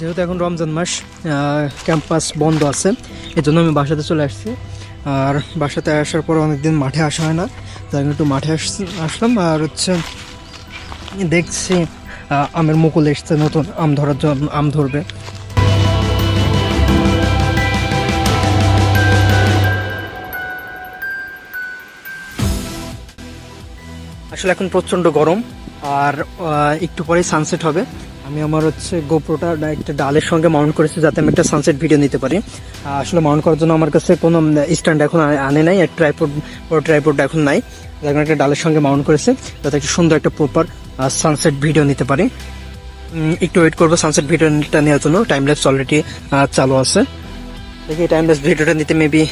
যেহেতু এখন রমজান মাস ক্যাম্পাস বন্ধ আছে এই জন্য আমি বাসাতে চলে আসছি। আর বাসাতে আসার পর অনেকদিন মাঠে আসা হয় না, তাই একটু মাঠে আস- আসলাম। আর হচ্ছে, দেখছি আমের মুকুল এসছে, নতুন আম ধরার জন্য, আম ধরবে। আসলে এখন প্রচণ্ড গরম, আর একটু পরেই সানসেট হবে। আমি আমার হচ্ছে গোপ্রোটা একটা ডালের সঙ্গে মাউন্ট করেছি যাতে আমি একটা সানসেট ভিডিও নিতে পারি। আসলে মাউন্ট করার জন্য আমার কাছে কোনো স্ট্যান্ড এখন আনে নাই, আর ট্রাইপোড বড় ট্রাইপোড এখন নাই। যার একটা ডালের সঙ্গে মাউন্ট করেছে, যাতে একটা সুন্দর একটা প্রপার সানসেট ভিডিও নিতে পারি। একটু ওয়েট করব সানসেট ভিডিওটা নেওয়ার জন্য। টাইম ল্যাপস অলরেডি চালু আছে। দেখি টাইম ল্যাপস ভিডিওটা নিতে মেবি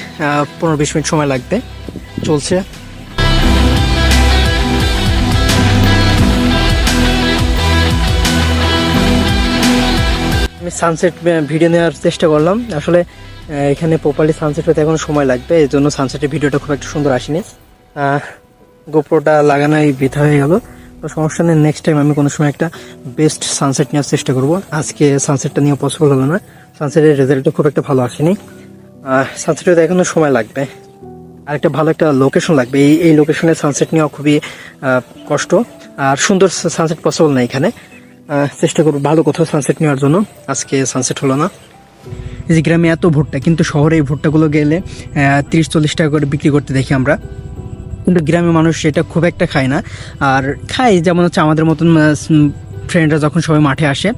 পনেরো বিশ মিনিট সময় লাগবে। চলছে। আমি সানসেট ভিডিও নেওয়ার চেষ্টা করলাম। আসলে এখানে প্রপারলি সানসেট হতে এখন সময় লাগবে এই জন্য সানসেটের ভিডিওটা খুব একটা সুন্দর আসেনি। গোপ্রোটা লাগানোই বৃথা হয়ে গেল। তো সমস্যা নেই নেক্সট টাইম আমি কোনো সময় একটা বেস্ট সানসেট নেওয়ার চেষ্টা করব। আজকে সানসেটটা নিয়ে পসিবল হলো না। সানসেটের রেজাল্টটা খুব একটা ভালো আসেনি। সানসেট হতে এখনও সময় লাগবে। আর একটা ভালো একটা লোকেশন লাগবে। এই এই লোকেশনে সানসেট নেওয়া খুবই কষ্ট। আর সুন্দর সানসেট পসিবল না এখানে। চেষ্টা করব ভালো কোথাও সানসেট নেওয়ার জন্য। আজকে সানসেট হলো না। এই যে গ্রামে এত ভুট্টা, কিন্তু শহরে এই ভুট্টাগুলো গেলে তিরিশ চল্লিশ টাকা করে বিক্রি করতে দেখি আমরা। কিন্তু গ্রামের মানুষ এটা খুব একটা খায় না। আর খায় যেমন হচ্ছে আমাদের মতন ফ্রেন্ডরা যখন সবাই মাঠে আসে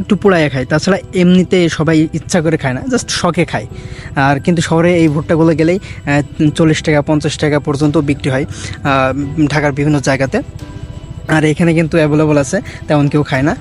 একটু পোড়াইয়া খায়। তাছাড়া এমনিতে সবাই ইচ্ছা করে খায় না জাস্ট শখে খায়। আর কিন্তু শহরে এই ভুট্টাগুলো গেলেই চল্লিশ টাকা, পঞ্চাশ টাকা পর্যন্ত বিক্রি হয় ঢাকার বিভিন্ন জায়গাতে। আর এখানে কিন্তু অ্যাভেলেবল আছে তেমন কেউ খায় না।